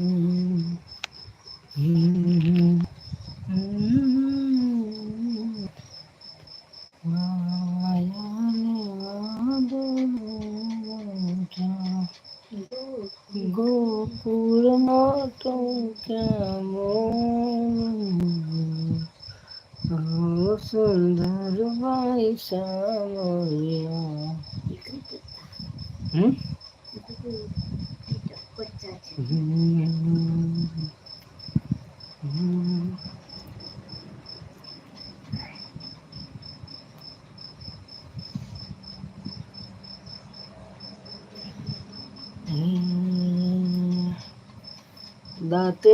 Mm-hmm.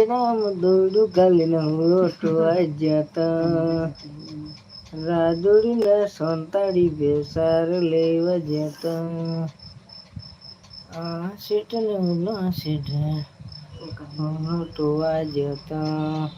Ram દોડુ ગાલીને હું રોટવા જતા રાદોડીને સંતાડી બેસાર લેવા જતા આ સીટ ને ઓલા સીટ રોટવા જતા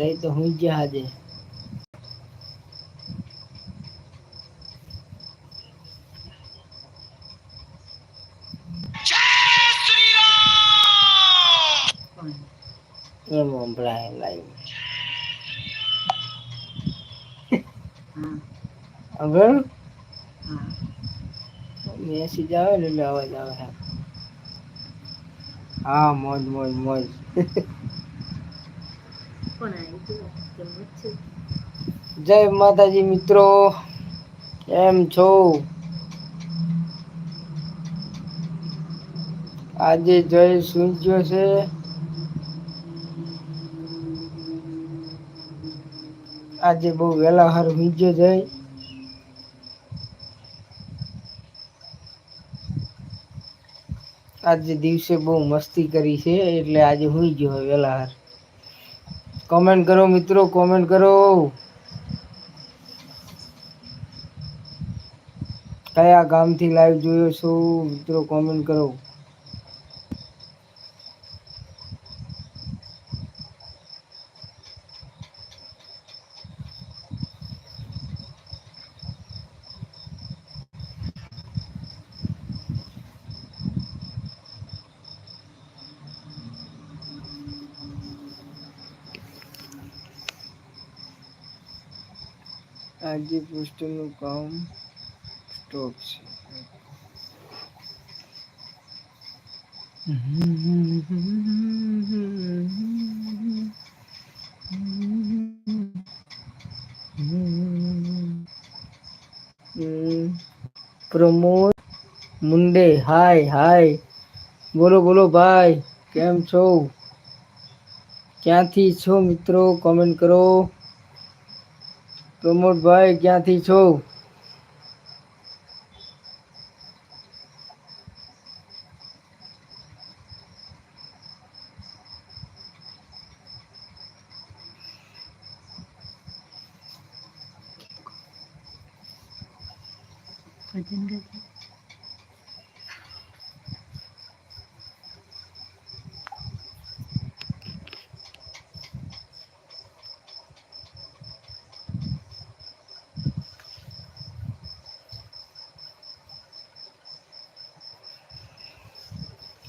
દઈ તો હું જ આજે. એમ સંભળાય લાઈવ આગળ મેસેજ આવે ને એટલે અવાજ આવે. હા મોજ મોજ મોજ. જય માતાજી મિત્રો, એમ છો. આજે જય સૂર્ય છે. આજે બહુ વહેલા હાર વીજ્યો જય આજે દિવસે બહુ મસ્તી કરી છે, એટલે આજે હુઈ ગયો વહેલા હાર કોમેન્ટ કરો મિત્રો કોમેન્ટ કરો. કયા ગામથી લાઈવ જોયો છો? મિત્રો કોમેન્ટ કરો. આજે પોસ્ટરનું કામ સ્ટોપ છે. પ્રમોદ મુંડે, હાય હાય. બોલો બોલો, ભાઈ, કેમ છો? ક્યાંથી છો મિત્રો? કોમેન્ટ કરો. પ્રમોદભાઈ ક્યાંથી છો?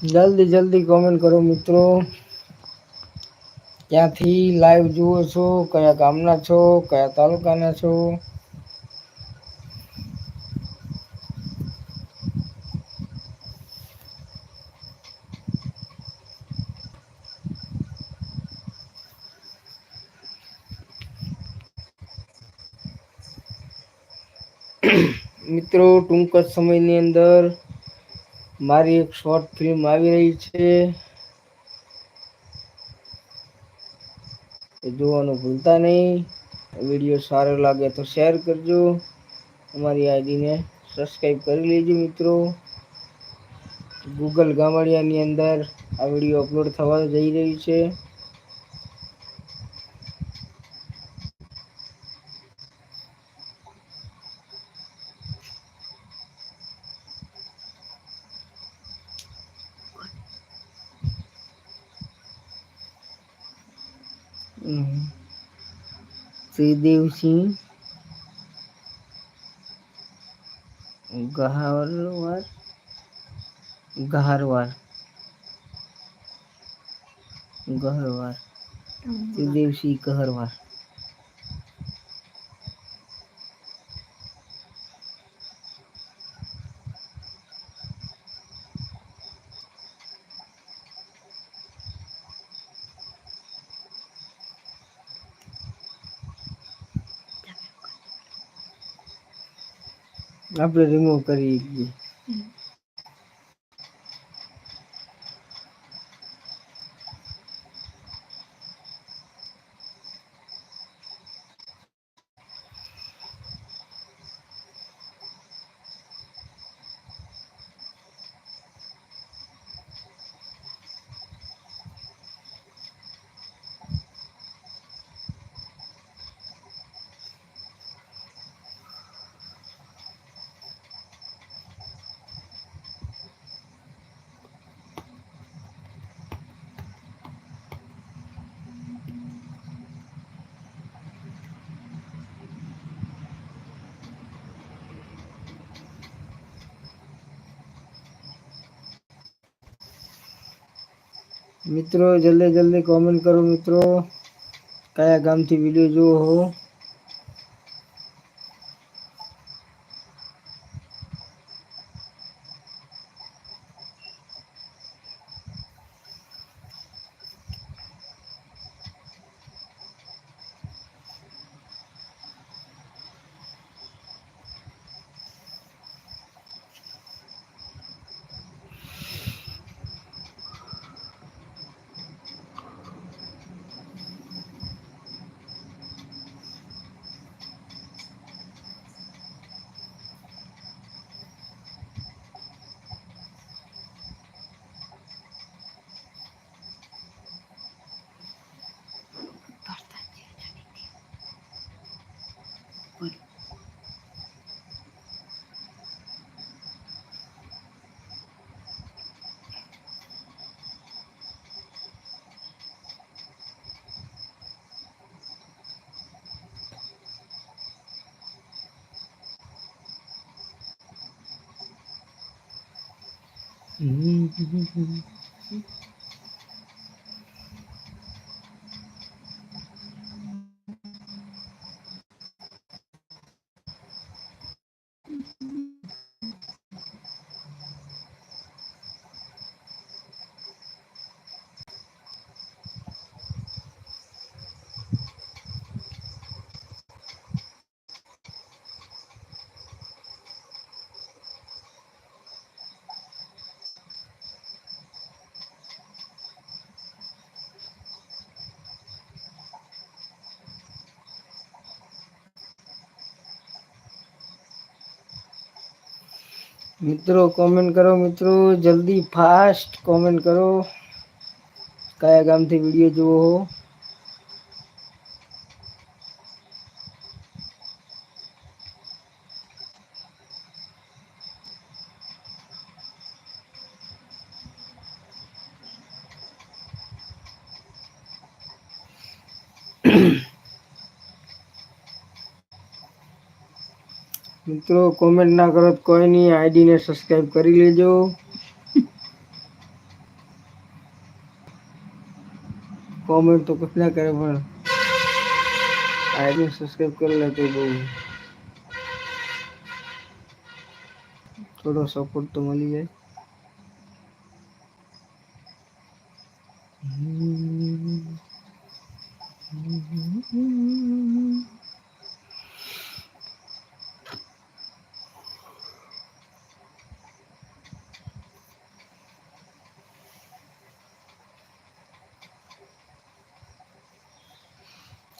જલ્દી જલ્દી કોમેન્ટ કરો મિત્રો. ક્યાંથી લાઈવ જુઓ છો? કયા ગામના છો? કયા તાલુકાના છો? મિત્રો, ટૂંક જ સમયની અંદર મારી એક શોર્ટ ફિલ્મ આવી રહી છે. એ જોવાનું ભૂલતા નહીં. વીડિયો સારો લાગે તો શેર કરજો. અમારી આઈડીને સબસ્ક્રાઈબ કરી લેજો મિત્રો. ગૂગલ ગામડિયાની અંદર આ વીડિયો અપલોડ થવા જઈ રહ્યું છે. શ્રીદેવસિંહ ગહારવાર. ગહારવાર. ગહરવાર. ત્રિદેવસિંહ ગહરવાર. આપણે રિમૂવ કરી મિત્રો જલ્દી જલ્દી કોમેન્ટ કરો મિત્રો. કયા ગામથી વીડિયો જુઓ હો? Mm-hmm. મિત્રો કોમેન્ટ કરો મિત્રો. જલ્દી ફાસ્ટ કોમેન્ટ કરો. કયા ગામથી વીડિયો જુઓ હો? મિત્રો કોમેન્ટ ના કરો તો કોઈ નહીં આઈડીને સબસ્ક્રાઈબ કરી લેજો. કોમેન્ટ તો કુછ ના કરે, પણ આઈડી સબસ્ક્રાઈબ કરી લે તો બહુ. થોડો સપોર્ટ તો મળી જાય.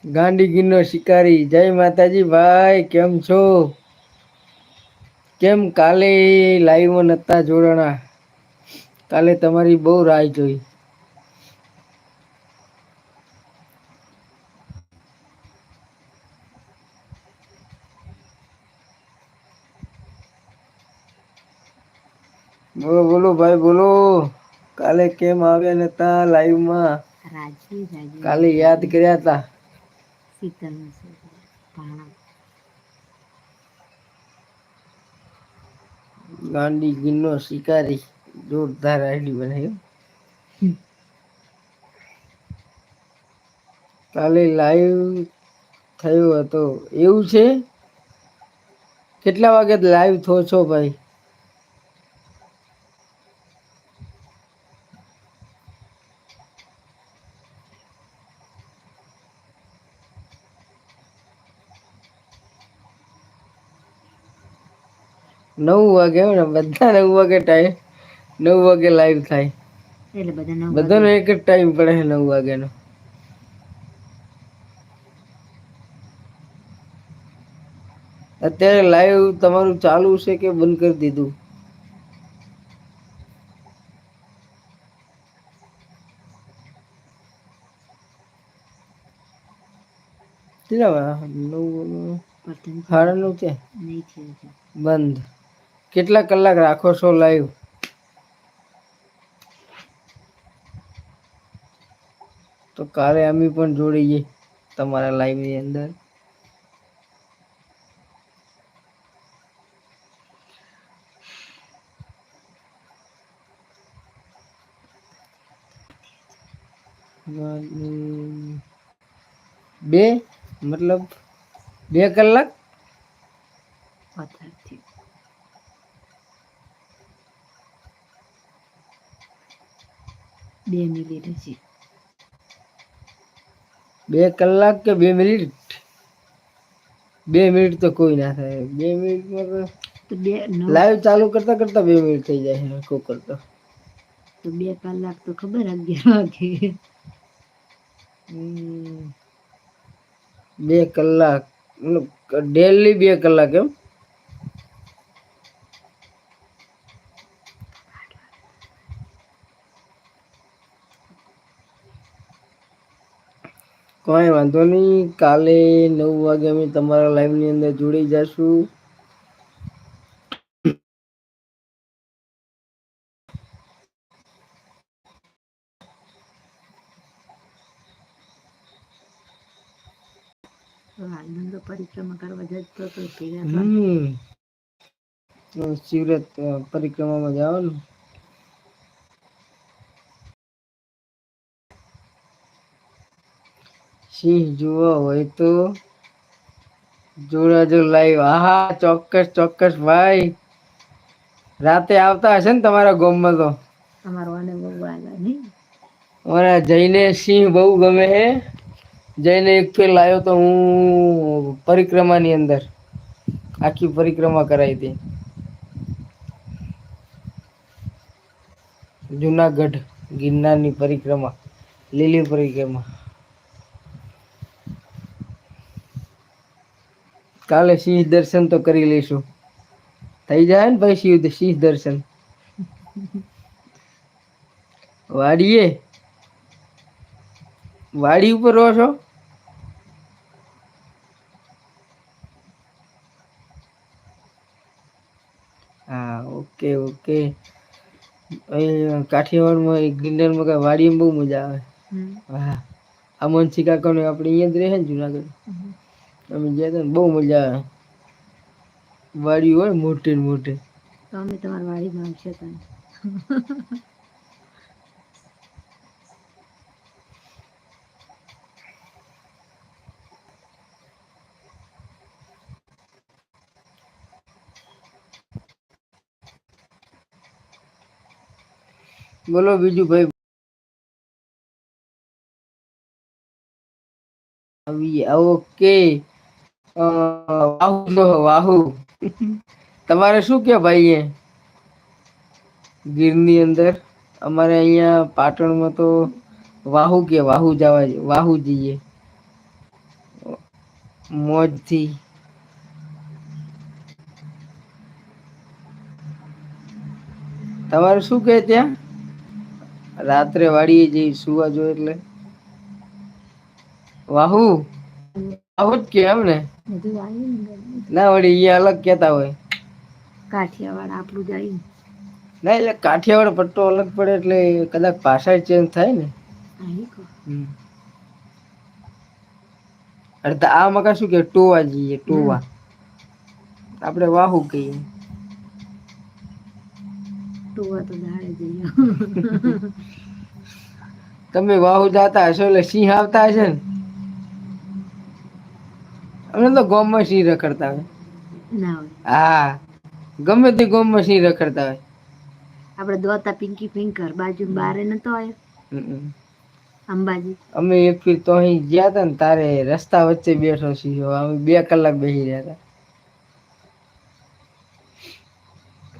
ગાંડીગીરનો શિકારી. જય માતાજી ભાઈ કેમ છો? કેમ કાલે લાઈવ નતા જોડાણા? કાલે તમારી બહુ રાહ જોઈ. બોલો બોલો ભાઈ બોલો. કાલે કેમ આવ્યા નતા લાઈવમાં રાજવી રાજવી કાલે યાદ કર્યા હતા છોકરો ભાણા ગાંડી ગીરનો શિકારી જોરદાર આઈડી બનાવ્યો. કાલે લાઈવ થયો હતો. એવું છે? કેટલા વાગે લાઈવ થો છો ભાઈ? નવ વાગે ને બધા નવ વાગે ટાઈમ નવ વાગે લાઈવ થાય. એટલે બધા નવ બધાનો એક જ ટાઈમ પડે છે નવ વાગ્યાનો અત્યારે લાઈવ તમારું ચાલુ છે કે બંધ કરી દીધું? કેટલા? નવ સાડા નવ છે બંધ. કેટલા કલાક રાખો છો લાઈવ તો કાલે અમે પણ જોડીએ તમારા લાઈવની અંદર. બે? મતલબ બે કલાક વધારે થયું બે મિનિટ હજી. બે કલાક કે બે મિનિટ? બે મિનિટ તો કોઈ ના થાય. બે મિનિટમાં તો તો બે નવ. લાઈવ ચાલુ કરતા કરતા બે મિનિટ થઈ જાય છે કોઈ કરતો. તો બે કલાક તો ખબર અગિયાર વાગે. હમ. બે કલાક ડેલી બે કલાક એમ? કોઈ વાંધો નહીં. કાલે નવ વાગે અમે તમારા લાઈવની અંદર જોડી જશું. તો પરિક્રમા કરવા જતો હતો શિવરાત પરિક્રમામાં જવાનું? સિંહ જુઓ હોય તો જોડાજો લાઈવ આહા ચોક્કસ ચોક્કસ ભાઈ. રાતે આવતા હશે ને તમારા ગોમમાં તો? અમારો આને બહુ આગળ નહીં. અમારા જઈને સિંહ બહુ ગમે છે જઈને એક ફેર લાવ્યો તો હું પરિક્રમાની અંદર. આખી પરિક્રમા કરાવી હતી. જુનાગઢ ગિરનારની પરિક્રમા લીલી પરિક્રમા. કાલે સિંહ દર્શન તો કરી લઈશું. થઈ જાય ને ભાઈ સિંહ સિંહ દર્શન. વાડીએ? વાડી ઉપર રહો છો? હા ઓકે ઓકે. કાઠિયાવાડમાં ગિરનારમાં કાંઈ વાડીમાં બહુ મજા આવે. હા. હા અમનસી કાકાને આપણે અહીંયા જ રહે ને જુનાગઢ. અમે ગયા હતા બહુ મજા આવે. વાડી હોય મોટી ને મોટી. અમે તમારી વાડીમાં આવશે તમે બોલો બીજું ભાઈ. આવી ઓકે વાહુ વાહુ. તમારે શું કે ભાઈ એ? ગીરની અંદર. અમારે અહીંયા પાટણમાં તો વાહુ કે, વાહુ જવા, વાહુ જઈએ. મોજથી. તમારે શું કે ત્યાં? રાત્રે વાડીએ જઈ સુવા જો એટલે. વાહુ? વાહુ જ કે એમ ને બધું આવ્યું ને ના વળી અહીંયા અલગ કેતા હોય. કાઠિયાવાડ આપણું જાય ના એટલે કાઠિયાવાડ પટ્ટો અલગ પડે એટલે કદાચ ભાષા ચેન્જ થાય ને. અરે તો આ મકા શું કે ટોવા જઈએ ટોવા. આપણે વાહુ કહીએ. ટોવા તો દાડે જઈએ તમે વાહુ જાતા હશો એટલે સિંહ આવતા હશે ને? અમે તો ગોમમાં સિંહ રખડતા હોય. હા ગમે તે ગોમમાં સિંહ રખડતા હોય. આપણે દોતા પિંકી પિંકર બાજુ બારે નતો આવ્યો. અંબાજી. અમે એક ફીર તો અહીં ગયા હતા ને તારે રસ્તા વચ્ચે બેઠો છીએ અમે બે કલાક બેસી રહ્યા હતા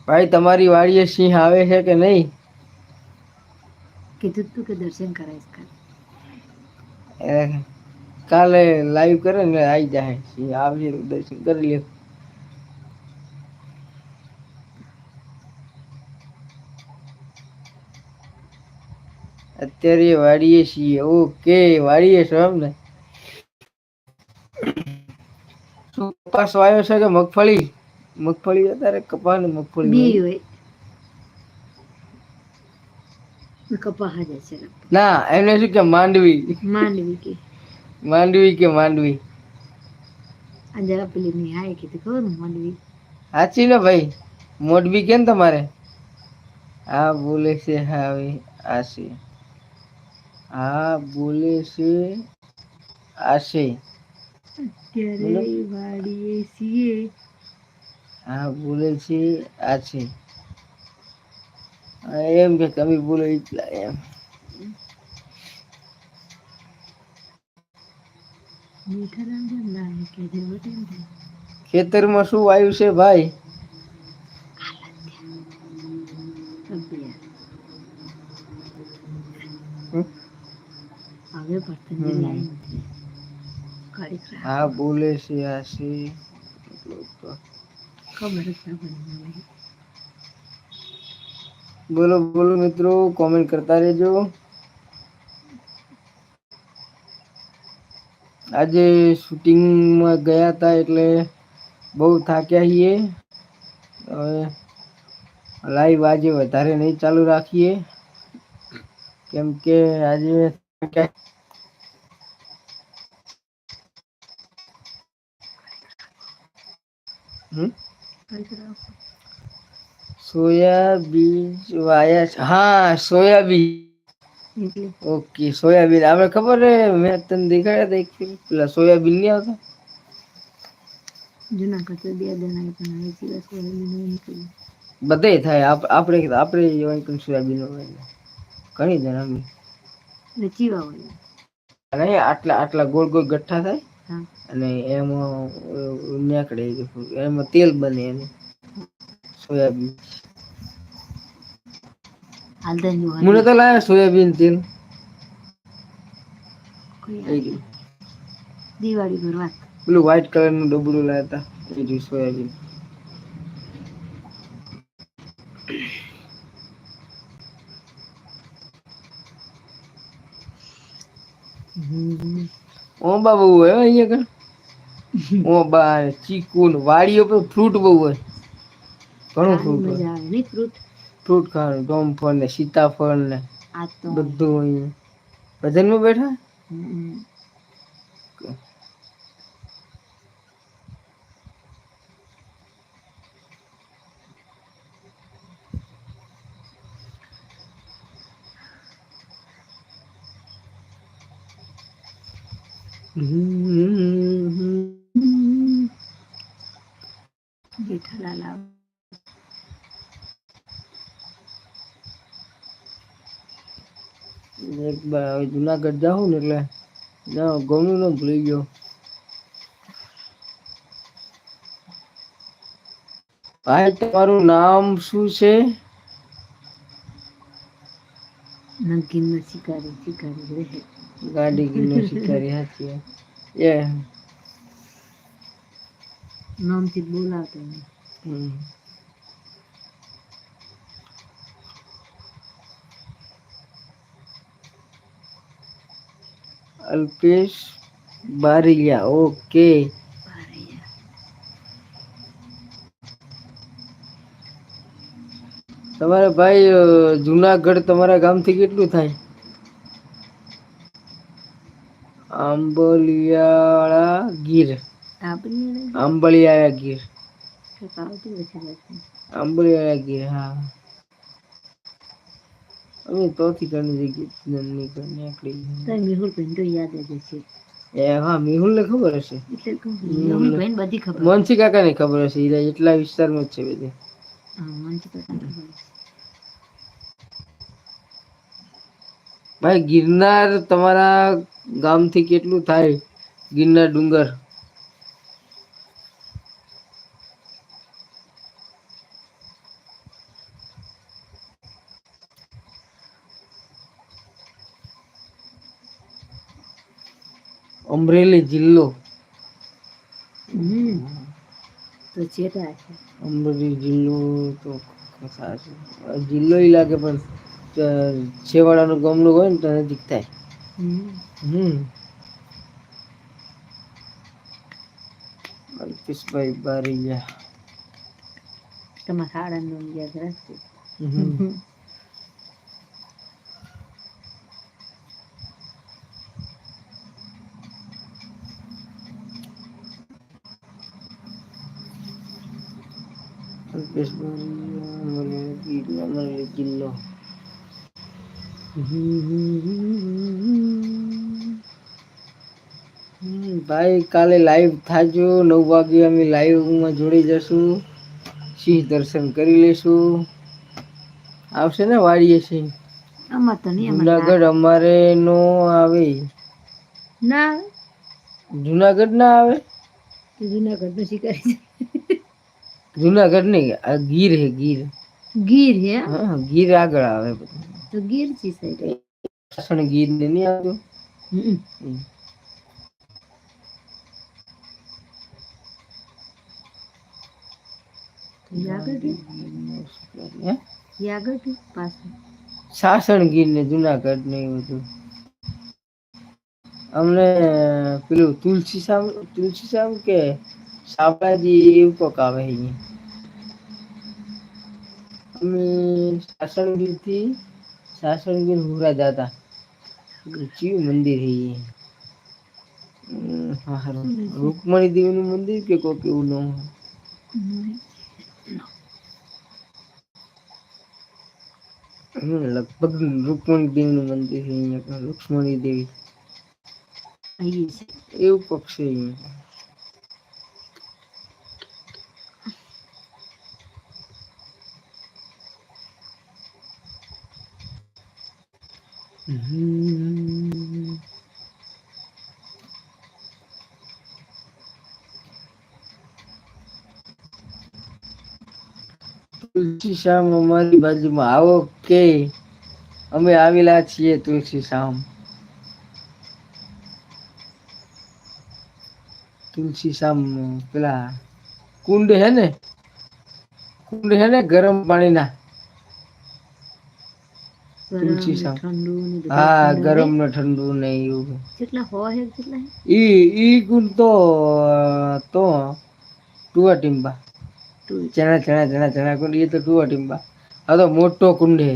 ભાઈ તમારી વાડીએ સિંહ આવે છે કે નહીં? કીધું તું કે દર્શન કરાઈશ કાલે. એ કાલે લાઈવ કરે ને આવી જાય. આવી દર્શન કરી લે. અત્યારે વાડીએ છીએ. ઓકે વાડીએ છો એમ ને? શું કપાસ વાયો છે કે મગફળી? મગફળી અત્યારે કપા ને મગફળી કપાહ જ હશે ના એમને શું કે માંડવી? માંડવી કે. માંડવી કે માંડવી? આ પેલી નિહાય કીધું ને માંડવી. સાચી ને ભાઈ? મોડવી કેમ તમારે? હા બોલે છે હવે આશે. આ બોલે છે આશે. અત્યારે વાડીએ છીએ. હા બોલે છે આશે. હા, એમ કે તમે બોલો એટલા એમ મીઠા રામ જેમ લાગે કે જેવો તેમ થાય. ખેતરમાં શું વાયુ છે ભાઈ. હા, બોલે છે, આ. બોલો બોલો મિત્રો કોમેન્ટ કરતા રહેજો આજે શૂટિંગમાં ગયા હતા એટલે બહુ થાક્યા છીએ હવે લાઈવ આજે વધારે નહીં ચાલુ રાખીએ કેમ કે આજે થાક્યા હમ ઘડીક રાહ. સોયાબીન વાયા છે. હા, સોયાબીન એટલે ઓકે સોયાબીન. આપણે ખબર હે મેં તને દેખાડ્યા હતા એક પેલા સોયાબીન નહીં આવતા? જૂના કરતા બે દણા પણ આવી દિવસ સોયાબીન બધે થાય. આપણે આપણે એવા પણ સોયાબીન હોય. ઘણી જણા અમે. ચીવા હોય અને આટલા આટલા ગોળ ગોળ ગઠ્ઠા થાય અને એમાં નીકળે એમાં તેલ બને એનું. સોયાબીન. મને તો લાગે સોયાબીન તેલ. દિવાળી પર વાત પેલું વ્હાઈટ કલરનું ડબલું લાયા હતા એ રહ્યું સોયાબીન ઓંબા બહુ હોય અહીંયા કણ ઓંબા ને ચીકુ વાડીઓ પર ફ્રૂટ બહુ હોય ઘણું ફ્રૂટ હોય ફ્રૂટ ફ્રૂટ ખાવાનું જામફળ ને સીતાફળ ને આ તો બધું અહીંયા ભજનમાં બેઠા હમ. જેઠાલાલ આવે એક bar હવે જુનાગઢ જાઉં ને એટલે ના ગમ્યું ને ભૂલી ગયો. ભાઈ તમારું નામ શું છે? નગીનમાં શિકારી શિકારી રહે. ગાડી કિલો શિકારી હાથી એ. નામથી બોલાવતા હમ. અલ્પેશ બારિયા ઓકે. તમારા ભાઈ જુનાગઢ તમારા ગામથી કેટલું થાય? આંબલિયાળા ગીર. આંબલિયાળા ગીર. આંબલિયાળા ગીર હા. અમે ચોથી ઘણી જગ્યાએ નીકળી તો મેહુલ બેન તો યાદ જ છે એ હા મેહુલ ને ખબર હશે. એટલે મેહુલ બેન બધી ખબર મોનસી કાકા ને ખબર હશે ઈ એટલા વિસ્તારમાં જ છે બધે. ભાઈ ગિરનાર તમારા ગામથી કેટલું થાય? ગિરનાર ડુંગર. અમરેલી જિલ્લો. તો ચેટા છે? અમરેલી જિલ્લો તો સાચું જિલ્લો એ લાગે પણ છેવાડાનું ગમલું હોય ને તો નજીક થાય. હમ. અલ્પેશભાઈ બારૈયા. તમારા શાળાનું યાદ રાખજો. ભાઈ કાલે લાઈવ થાજો. નવ વાગે અમે લાઈવમાં જોડી જશું. સિંહ દર્શન કરી લેશું આવશે ને વાડીએ સિંહ? જુનાગઢ અમારે નો આવે. ના. જુનાગઢ ના આવે? જુનાગઢ નો શિકારી જુનાગઢ નહીં આ ગીર હે ગીર. ગીર હે? હા ગીર આગળ આવે તો ગીર ચી સાઈડ સાસણ ગીર ને નહીં આવતું? સાસણ ગીર ને જુનાગઢ ને એવું બધું. અમને પેલું તુલસી સામ તુલસી સામ કે શામળાજી એવું કોક આવે અહીંયા અમે સાસણગીરથી સાસણગીર હુરા જાતા ચિયું મંદિર હે ઈ? હમ, હા હારું. રૂકમણી દેવી નું મંદિર કે કોક એવું નામ હમ, લગભગ રૂકમણી દેવી નું મંદિર છે અહીંયા પણ રૂક્ષ્મણી દેવી અહીં છે એવું કોક છે તુલસી શ્યામ અમારી બાજુમાં આવો કે અમે આવેલા છીએ તુલસી શ્યામ તુલસી શ્યામ પેલા કુંડ હે ને? કુંડ હે ને ગરમ પાણીના? તુલસી શામ. હા ગરમ ને. ઠંડુ ને એવું. કેટલા હોય હે. કેટલા ઈ ઈ કુંડ તો તો ટુવા ટીમ્બા ચણા ચણા ચણા ચણા કુંડ એ તો ટુવા ટીમ્બા આ તો મોટો કુંડ. હે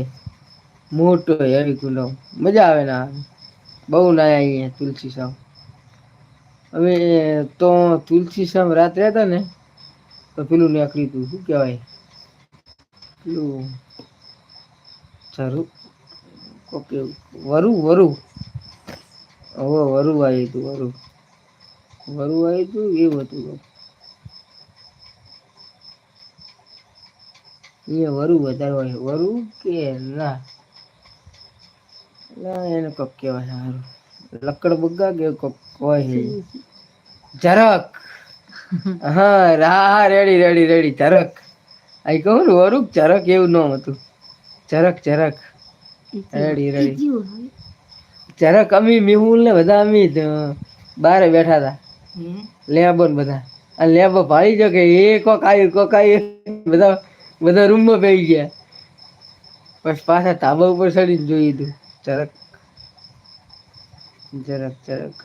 મોટો હેવી કુંડ. મજા આવે ના બહુ નાયા અહીંયા તુલસી શ્યામ હવે તો તુલસી શ્યામ રાત્રે હતા ને તો પેલું નીકળ્યું હતું શું કહેવાય? પેલું ચરું કોક વરુ વરુ. હવે વરુ આવ્યું હતું વરુ. વરુ આવ્યું હતું એવું હતું. અહીંયા વરુ વધારે હોય. વરુ કે ના? ના એને કોક કહેવાય સારું લકડ બગ્ગા કે કોક હોય? છે જરાક હા રા રેડી રેડી રેડી ઝરક. આઈ કહું ને વરુક ઝરક એવું નામ હતું. ઝરક કેવું- રેડી રેડી? જરાક અમી મેહુલ ને બધા અમી બારે બેઠા હતા. લેબો ને બધા. આ લેબો ભાળી જો કે એ કોક આવ્યું કોક આવ્યું. બધા બધા રૂમમાં બેસી ગયા. પછી પાછા ધાબા ઉપર ચડીને જોઈ લીધું. જરાક જરાક જરાક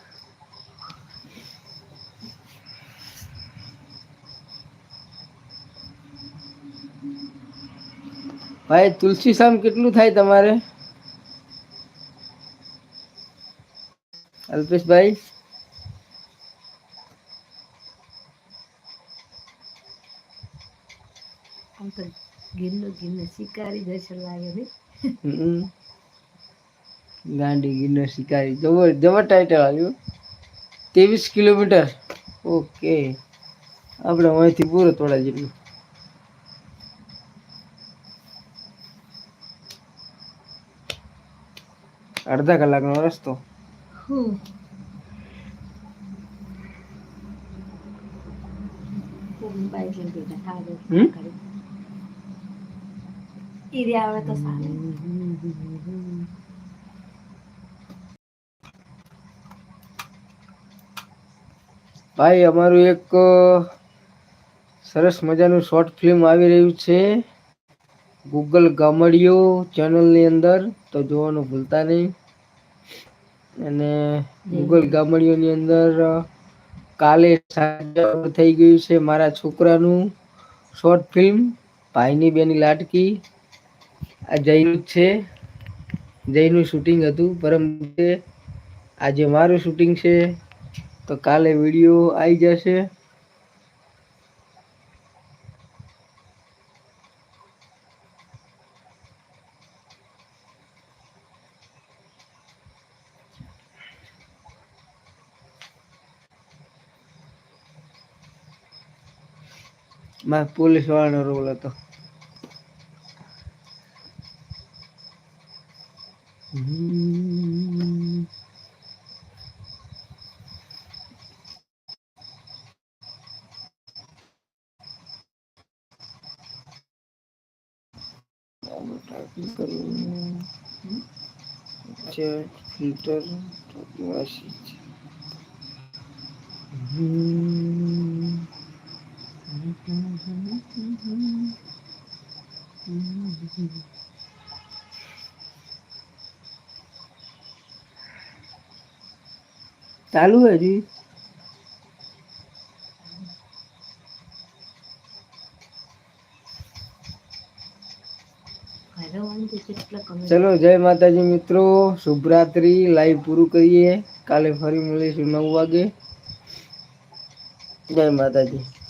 ભાઈ તુલસી શામ કેટલું થાય તમારે? અલ્પેશભાઈ તો ગીરનો શિકારી ગાંડી જબર જબર ટાઈટલ આવ્યું. ત્રેવીસ કિલોમીટર. ઓકે. આપણે અહીંથી પૂરો થોડા જેટલું અડધા કલાકનો રસ્તો. સારું. ભાઈ અમારું એક સરસ મજાનું શોર્ટ ફિલ્મ આવી રહ્યું છે. ગૂગલ ગામડિયો ચેનલની અંદર. તો જોવાનું ભૂલતા નહીં. અને ગૂગલ ગામડીઓની અંદર કાલે થઈ ગયું છે મારા છોકરાનું શોર્ટ ફિલ્મ ભાઈની બેની લાટકી. આ જયનું જ છે. જયનું શૂટિંગ હતું પરમ આજે મારું શૂટિંગ છે. તો કાલે વીડિયો આવી જશે. માં પોલીસ વાળાનો રોલ હતો. Chat, filter, message. હમ. ચાલુ હજી. ચલો જય માતાજી મિત્રો. શુભરાત્રી. લાઈવ પૂરું કરીએ. કાલે ફરી મળીશું નવ વાગે. જય માતાજી.